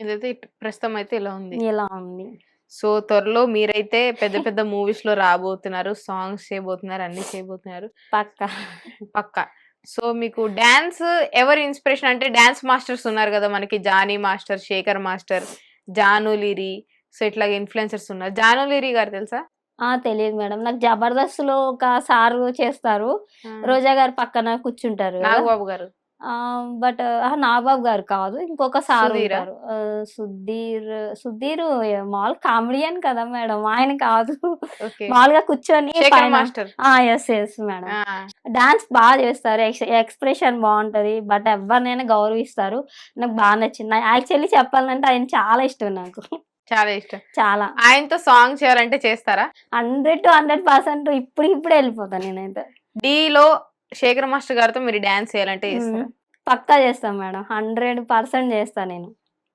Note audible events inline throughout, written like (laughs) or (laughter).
ఇదైతే ప్రస్తుతం అయితే ఇలా ఉంది. ఇలా ఉంది. సో, త్వరలో మీరైతే పెద్ద పెద్ద మూవీస్‌లో రాబోతున్నారు. సాంగ్స్ చేయబోతున్నారు. అన్నీ చేయబోతున్నారు. పక్కా. పక్కా. సో, మీకు డాన్స్ ఎవరి ఇన్‌స్పిరేషన్ అంటే డాన్స్ మాస్టర్స్ ఉన్నారు గదా! మనకి 'Johnny master', 'Shekhar master', 'Janu Liri' so, ఇట్లాగ ఇన్‌ఫ్లుయెన్సర్స్ ఉన్నారు. 'జాను లిరి' గారు తెలుసా? ఆ! తెలీదు మేడం. నాకు 'జబర్దస్త్‌లో' ఒక సారు చేస్తారు. రోజా గారు పక్కన కూర్చుంటారు! నాగబాబు గారు. బట్! నాగబాబు గారు కాదు. ఇంకొక సారు సుధీరా? ఉంటారు. సుధీర్ సుధీర్ మామూలుగా కామెడియన్ కదా మేడం. ఆయన కాదు. మామూలుగా కూర్చొని! యెస్. Yes madam. డాన్స్ బా చేస్తారు. ఎక్స్ ఎక్స్‌ప్రెషన్ బావుంటది. బట్ ఎవరినైనా గౌరవిస్తారు. నాకు బా నచ్చింది. యాక్చువల్లీ చెప్పాలంటే ఆయన చాలా ఇష్టం నాకు. చాలా ఇష్టం. చాలా. ఆయనతో సాంగ్ చేయాలంటే చేస్తారా? 100-100% ఇప్పటికిప్పుడే ఎళ్ళిపోతా నేనైతే. 'ఢీలో' 'శేఖర్ మాస్టర్' గారితో మీరు డాన్స్ చేయాలంటే చేస్తారా? పక్కా చేస్తా మేడం. 100% చేస్తా నేను.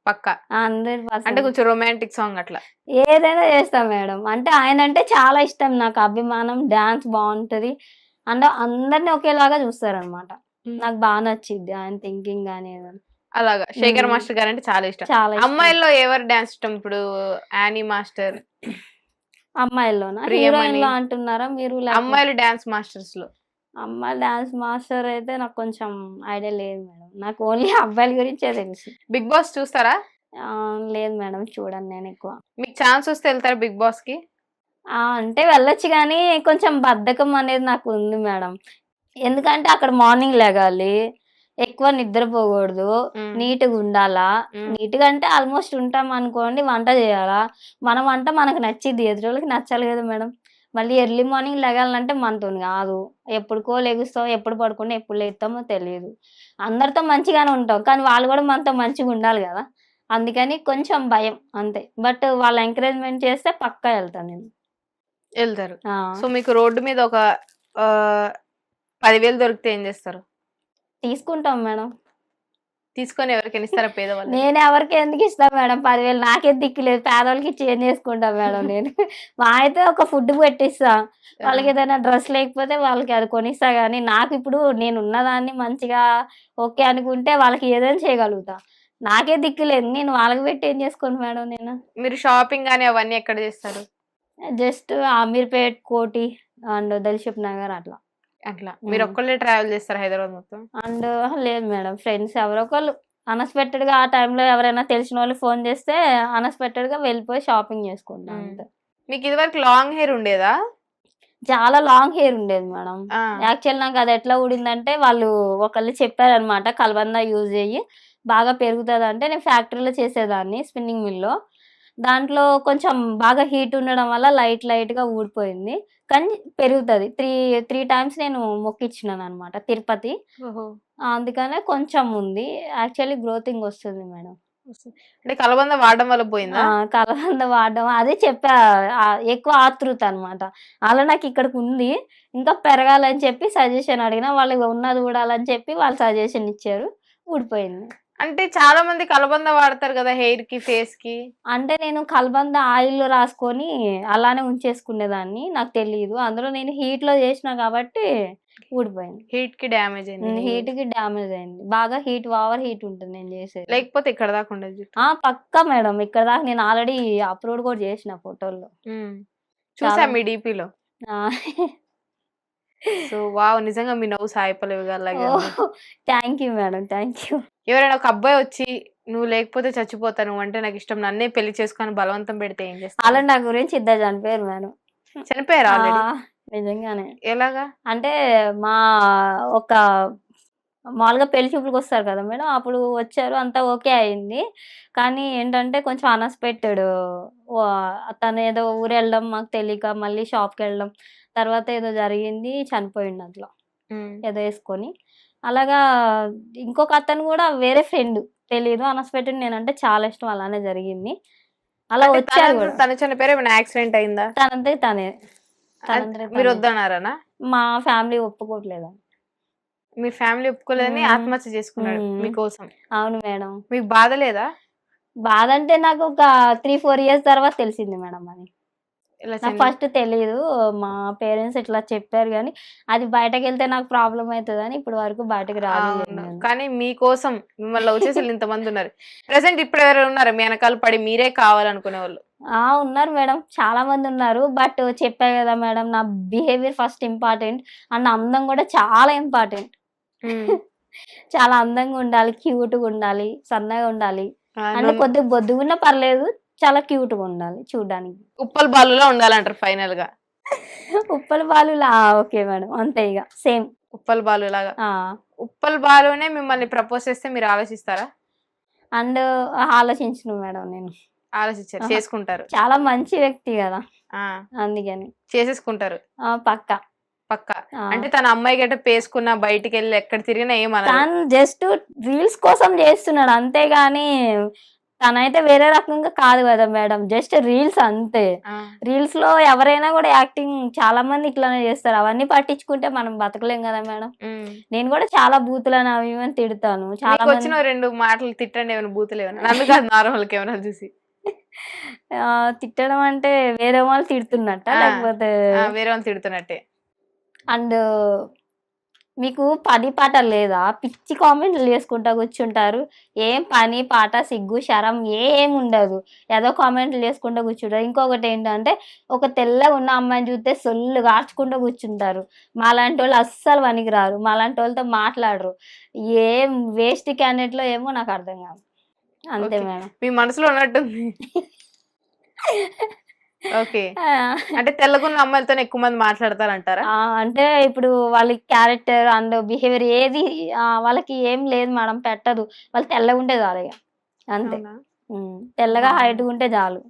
పక్కా. ఆ! అంటే 100% కొంచెం రొమాంటిక్ సాంగ్ అట్లా. ఏదైనా చేస్తా మేడం. అంటే ఆయనంటే చాలా ఇష్టం నాకు అభిమానం. డాన్స్ బావుంటది. అండ్ అందరిని ఒకేలాగా చూస్తారనమాట. హ్మ్. నాకు బా నచ్చిద్ది ఆయన థింకింగ్ గాని ఏదైనా. అలాగా 'శేఖర్. మాస్టర్' గారంటే చాలా ఇష్టం. చాలా ఇష్టం. అమ్మాయిల్లో ఎవరి డాన్స్ ఇష్టం? ఇప్పుడు 'యానీ మాస్టర్' అమ్మాయిల్లోనా? 'ప్రియమణి' హీరోయిన్‌లో అంటున్నారా మీరు? లేకపోతే అమ్మాయిలు డాన్స్ మాస్టర్స్‌లో. అమ్మాయిలు డాన్స్ మాస్టర్ అయితే నాకు కొంచెం ఐడియా లేదు మేడం. నాకు ఓన్లీ (laughs) అబ్బాయిల గురించే తెలుసు. 'బిగ్ బాస్' చూస్తారా? లేదు మేడం చూడను నేనెక్కువ. మీకు ఛాన్స్ వస్తే ఎళ్తారా 'బిగ్ బాస్‌కి'? ఆ! అంటే వెళ్ళొచ్చు గానీ కొంచెం బద్ధకం అనేది నాకు ఉంది మేడం. ఎందుకంటే అక్కడ మార్నింగ్ లెగాలి. ఎక్కువ నిద్రపోకూడదు. నీట్‌గా ఉండాలా. హ్మ్. నీట్‌గా అంటే ఆల్మోస్ట్ ఉంటాం అనుకోండి. వంట చేయాలా. మన వంట మనకు నచ్చిద్ది. ఎదురోళ్ళకి నచ్చాలి కదా మేడం. మళ్ళీ ఎర్లీ మార్నింగ్ లెగాలంటే మనతోని కాదు. ఎప్పుడుకో లెగుస్తాం. ఎప్పుడు పడుకుంటాం. ఎప్పుడు లేస్తామో తెలీదు. అందరితో మంచిగానే ఉంటాం. కానీ వాళ్ళు కూడా మనతో మంచిగా ఉండాలి కదా! అందుకని కొంచెం భయం అంతే. బట్ వాళ్ళు ఎంకరేజ్‌మెంట్ చేస్తే పక్కా ఎళ్తా నేను. ఎళ్తారు. ఆ! సో, మీకు రోడ్డు మీద ఒక 10,000 దొరికితే ఏం చేస్తారు? తీసుకుంటాం మేడం. తీసుకొని ఎవరికైనా ఇస్తారా పేదవాళ్ళకి? నేను ఎవరికి ఎందుకు ఇస్తా మేడం 10,000 నాకే దిక్కు లేదు. పేదోళ్ళకి చేంజ్ చేసుకుంటా మేడం నేను. మహా అయితే ఒక ఫుడ్ పెట్టిస్తా. వాళ్ళకి! ఏదైనా డ్రెస్ లేకపోతే వాళ్ళకి అది కొనిస్తా గానీ నాకు ఇప్పుడు నేను ఉన్నదాన్ని మంచిగా ఓకే అనుకుంటే వాళ్ళకి ఏదైనా చేయగలుగుతా. నాకే దిక్కు లేదు. నేను వాళ్ళకి పెట్టి ఏం చేసుకోను మేడం నేను. మీరు షాపింగ్ గాని అవన్నీ ఎక్కడ చేస్తారు? జస్ట్ అమీర్‌పేట్, కోటి అండ్ దల్షప్ నగర్ అట్లా. అట్లా. మీరు. ఒక్కళ్ళే ట్రావెల్ చేస్తారా హైదరాబాద్ మొత్తం? అండ్! లేదు మేడం. ఫ్రెండ్స్ ఎవరో ఒకళ్ళు అన్‌ఎక్స్‌పెక్టెడ్‌గా ఆ టైంలో ఎవరైనా తెలిసినోళ్ళు ఫోన్ చేస్తే అన్‌ఎక్స్‌పెక్టెడ్‌గా వెళ్ళిపోయి షాపింగ్ చేసుకుంటా. అంతే. మీకు ఇదివరకు లాంగ్ హెయిర్ ఉండేదా? చాలా లాంగ్ హెయిర్ ఉండేది మేడం. యాక్చువల్ నాకు అది ఎట్లా ఊడిందంటే వాళ్ళు ఒకళ్ళు చెప్పారనమాట. కలబంద యూజ్ చెయ్యి బాగా పెరుగుతదంటే నేను ఫ్యాక్టరీలో చేసేదాన్ని స్పిన్నింగ్ మిల్‌లో. దాంట్లో కొంచెం బాగా హీట్ ఉండడం వల్ల లైట్ లైట్‌గా ఊడిపోయింది. కానీ పెరుగుతది. 3, 3 టైమ్స్ నేను మొక్కిచ్చినాననమాట తిరుపతి. ఓహో! అందుకనే కొంచెం ఉంది. యాక్చువల్లీ గ్రోతింగ్ వస్తుంది మేడం. అంటే కలబంద వాడడం వల్ల! పోయిందా? కలబంద వాడడం అదే చెప్పా. ఎక్కువ ఆతృత అనమాట. అలా నాకు ఇక్కడికుంది. ఇంకా పెరగాలని చెప్పి సజెషన్ అడిగినా వాళ్ళు ఉన్నది ఊడాలని చెప్పి వాళ్ళు సజెషన్ ఇచ్చారు. ఊడిపోయింది. అంటే చాలా మంది కలబంద వాడతారు కదా హెయిర్‌కి, ఫేస్‌కి. అంటే నేను కలబంద ఆయిల్ రాసుకొని అలానే ఉంచేసుకునేదాన్ని. నాకు తెలీదు. అందులో నేను హీట్‌లో చేసినా కాబట్టి ఊడిపోయింది. హీట్‌కి డ్యామేజ్ అయింది. హెయిర్. హీట్‌కి డ్యామేజ్ అయింది. బాగా హీట్ ఓవర్ హీట్ ఉంటుంది నేను చేసేది. లేకపోతే ఇక్కడ దాకా ఉండేది. ఆ! పక్కా మేడం. ఇక్కడ దాకా నేను ఆల్రెడీ అప్‌లోడ్ కూడా చేసిన ఫోటోల్లో. చూసా మీ డీపీలో. So, wow! నిజంగా మీ నవ్వు సాయి పల్లవి గారిలాగే ఉంది. ఓహ్! Thank you madam. Thank you. ఎవరైనా ఒక అబ్బాయి వచ్చి నువ్వు లేకపోతే చచ్చిపోతా. నువ్వంటే నాకిష్టం. నన్నే పెళ్ళి చేసుకో అని బలవంతం పెడితే ఏం చేస్తారు? ఆల్రెడీ నా గురించి ఇద్దరు చనిపోయారు మేడం. చనిపోయారా? నిజంగానే. ఎలాగా? అంటే మా ఒక మామూలుగా పెళ్ళి చూపులకొస్తారు కదా మేడం. అప్పుడు వచ్చారు. అంతా ఓకే అయింది. కానీ ఏంటంటే కొంచెం అన్‌ఎక్స్‌పెక్టెడ్ వ తనేదో ఊరెళ్ళడం మాకు తెలీక మళ్ళీ షాప్‌కెళ్ళడం. తర్వాత ఏదో జరిగింది. చనిపోయిండు అట్లా. హ్మ్. ఏదో యేసుకొని. అలాగా ఇంకొక అతను కూడా వేరే ఫ్రెండ్ తెలీదు. అన్‌ఎక్స్‌పెక్టెడ్ నేనంటే చాలా ఇష్టం. అలానే జరిగింది. అలా అంటే వచ్చారు తన కూడా. తను చనిపోయారా? ఏమైనా యాక్సిడెంట్ అయిందా? తనంతట తనే. తనంతట మీరు తనే. వద్దన్నారనా? మా ఫ్యామిలీ ఒప్పుకోవట్లేదని. మీ ఫ్యామిలీ ఒప్పుకోలేదని. ఆత్మహత్య చేసుకున్నాడు. మీకోసం. అవును మేడం. మీకు బాధ లేదా? బాధంటే నాకు ఒక 3, 4 ఇయర్స్ తర్వాత తెలిసింది మేడం అది. నాకు ఫస్ట్ తెలీదు. మా పేరెంట్స్ ఇట్లా చెప్పారు గానీ, అది బయటకెళ్తే నాకు ప్రాబ్లమ్ అయితదని ఇప్పటి వరకు బయటకి. అవునండి కానీ మీకోసం మిమ్మల్ని (laughs) లవ్ చేసే వాళ్ళు ఇంతమంది ఉన్నారు. ప్రెసెంట్ ఇప్పుడు ఎవరు ఉన్నారు? మీ వెనకాల పడి మీరే కావాలనుకునే వాళ్ళు ఆ ఉన్నారు మేడం. చాలా మంది ఉన్నారు. బట్ చెప్పా కదా మేడం నా బిహేవియర్ ఫస్ట్ ఇంపార్టెంట్ అండ్ అందం కూడా చాలా ఇంపార్టెంట్. (laughs) చాలా అందంగా ఉండాలి క్యూట్గా ఉండాలి సన్నగా ఉండాలి. అంటే కొద్దిగా బొద్దుగున్నా పర్లేదు. చాలా క్యూట్గా ఉండాలి చూడడానికి. ఉప్పల్ బాలులా ఉండాలంటారు ఫైనల్గా ఉప్పల బాలు ఓకే మేడం. అంతే ఇక సేమ్. ఉప్పల్ బాలు లాగా ఉప్పల్ బాలునే మిమ్మల్ని ప్రపోజ్ చేస్తే మీరు ఆలోచిస్తారా? అండ్ ఆలోచించిన మేడం నేను. ఆలోచించారు ఆహా. చేసుకుంటారు. చాలా మంచి వ్యక్తి కదా. ఆ. అందుకని. చేసేసుకుంటారు. ఆ, పక్క. పక్క. ఆ. అంటే తన అమ్మాయి గట్ట పేసుకున్నా బయటికి వెళ్ళి ఎక్కడ తిరిగినా ఏమన్నా తను జస్ట్ రీల్స్ కోసం చేస్తున్నాడు అంతేగాని తనైతే వేరే రకంగా కాదు కదా మేడం. జస్ట్ రీల్స్ అంతే. రీల్స్లో ఎవరైనా కూడా యాక్టింగ్ చాలా మంది ఇట్లానే చేస్తారు. అవన్నీ పట్టించుకుంటే మనం బతకలేం కదా మేడం. నేను కూడా చాలా బూతులను అవి అని తిడతాను. చాలా వచ్చిన రెండు మాటలు తిట్టండి ఏమైనా బూతులు ఏమైనా. నార్మల్ కెమెరా చూసి. తిట్టడం అంటే వేరే వాళ్ళు తిడుతున్నట్ట. లేకపోతే వేరే వాళ్ళు తిడుతున్నట్టే. అండ్ మీకు పని పాట లేదా? పిచ్చి కామెంట్లు చేసుకుంటా కూర్చుంటారు. ఏం పని పాట సిగ్గు శరం ఏం ఉండదు. ఏదో కామెంట్లు చేసుకుంటూ కూర్చుంటారు. ఇంకొకటి ఏంటంటే ఒక తెల్లగా ఉన్న అమ్మాయిని చూస్తే సొల్లు కార్చుకుంటూ కూర్చుంటారు. మాలాంటి వాళ్ళు అస్సలు పనికిరారు. మాలాంటి వాళ్ళతో మాట్లాడరు. ఏం వేస్ట్ క్యాండిడేట్లో ఏమో నాకు అర్థం కాదు. అంతే. మేడం. మీ మనసులో ఉన్నట్టుంది. (laughs) ఓకే. (laughs) అంటే తెల్లగున్న అమ్మాయిలతో ఎక్కువ మంది మాట్లాడతారంటారా? అంటే ఇప్పుడు వాళ్ళ క్యారెక్టర్ అండ్ బిహేవియర్ ఏది వాళ్ళకి ఏం లేదు మేడం పెట్టదు. వాళ్ళు తెల్లగా ఉంటే చాలు ఇక అంతే. తెల్లగా. హైట్ ఉంటే చాలు.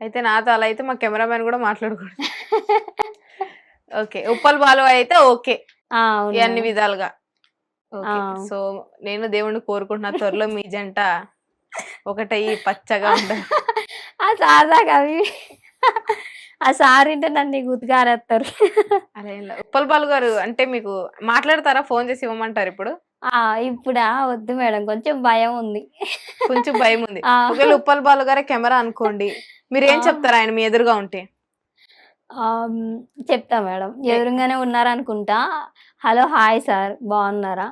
అయితే నాతో అలా అయితే మా కెమెరామెన్ కూడా మాట్లాడకూడదు (laughs) ఓకే. ఉప్పల్ బాలు అయితే ఓకే. అన్ని. విధాలుగా. సో నేను దేవుణ్ణి కోరుకుంటున్నా. త్వరలో మీ జంట ఒకటయ్యి పచ్చగా (laughs) ఉండదు ఆ సార్ దాకా అవి. ఆ సార్ ఇంటే నన్ను గుర్తుగారేస్తారు అలా. ఉప్పల్ బాలు గారు అంటే మీకు మాట్లాడతారా? ఫోన్ చేసి ఇవ్వమంటారు ఇప్పుడు? ఆ ఇప్పుడా? వద్దు మేడం కొంచెం భయం ఉంది. కొంచెం భయం ఉంది. ఒకవేళ ఉప్పల్ బాలు గారే కెమెరా అనుకోండి మీరు ఏం. చెప్తారు ఆయన మీ ఎదురుగా ఉంటే? చెప్తా మేడం. ఎదురుగానే ఉన్నారనుకుంటా. Hello hi sir. బాగున్నారా?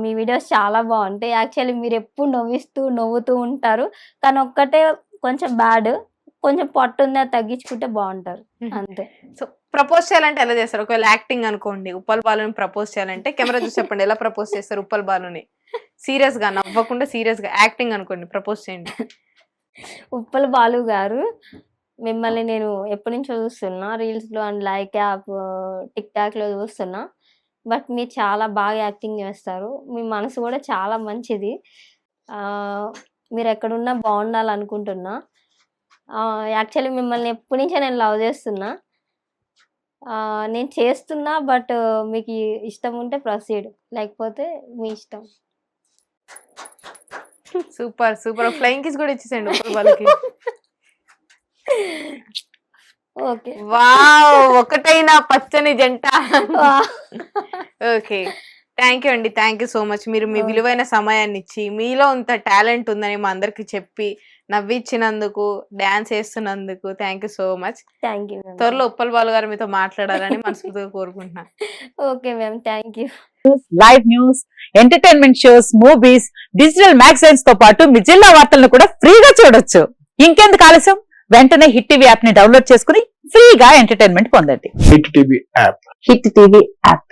మీ వీడియోస్ చాలా బాగుంటాయి. యాక్చువల్లీ మీరు ఎప్పుడు నవ్విస్తూ నవ్వుతూ ఉంటారు. కానీ ఒక్కటే కొంచెం బ్యాడ్ కొంచెం పొట్టు ఉంది అది తగ్గించుకుంటే బాగుంటారు. అంతే. సో ప్రపోజ్ చేయాలంటే ఎలా చేస్తారు? ఒకవేళ యాక్టింగ్ అనుకోండి ఉప్పల్ బాలుని ప్రపోజ్ చేయాలంటే కెమెరా చూసి చెప్పండి ఎలా ప్రపోజ్ చేస్తారు ఉప్పల్ బాలుని? సీరియస్గా నవ్వకుండా సీరియస్గా యాక్టింగ్ అనుకోండి ప్రపోజ్ చేయండి. ఉప్పల బాలు గారు మిమ్మల్ని నేను ఎప్పటి నుంచో చూస్తున్నా రీల్స్లో అండ్ లైక్ యాప్ టిక్ టాక్లో చూస్తున్నా. బట్ మీరు చాలా బాగా యాక్టింగ్ చేస్తారు. మీ మనసు కూడా చాలా మంచిది. మీరు ఎక్కడున్నా బాగుండాలనుకుంటున్నా యాక్చువల్లీ మిమ్మల్ని ఎప్పటి నుంచో నేను లవ్ చేస్తున్నా. నేను చేస్తున్నా బట్ మీకు ఇష్టం ఉంటే ప్రొసీడ్. లేకపోతే మీ ఇష్టం. Super super. ఫ్లయింగ్ కిస్ కూడా ఇచ్చేసండి బాలుకి ఓకే. వావ్ ఒకటైనా పచ్చని జంట. ఓకే. థ్యాంక్ యూ అండి. Thank you so much. మీరు మీ. విలువైన సమయాన్ని ఇచ్చి మీలో ఇంత టాలెంట్ ఉందని మా అందరికి చెప్పి నవ్విచ్చినందుకు dance వేస్తున్నందుకు thank you so much. Thank you త్వరలో ఉప్పల్ బాలు గారు మీతో మాట్లాడాలని మనస్ఫూర్తిగా (laughs) కోరుకుంటున్నా. Okay ma'am. Thank you live news entertainment shows movies digital మ్యాగజైన్స్తో పాటు మీ జిల్లా వార్తలను కూడా ఫ్రీగా చూడొచ్చు. ఇంకెందుకు ఆలస్యం? వెంటనే హిట్ టీవీ యాప్ని డౌన్లోడ్ చేసుకుని ఫ్రీగా ఎంటర్టైన్మెంట్ పొందండి. Hit TV app. Hit TV app.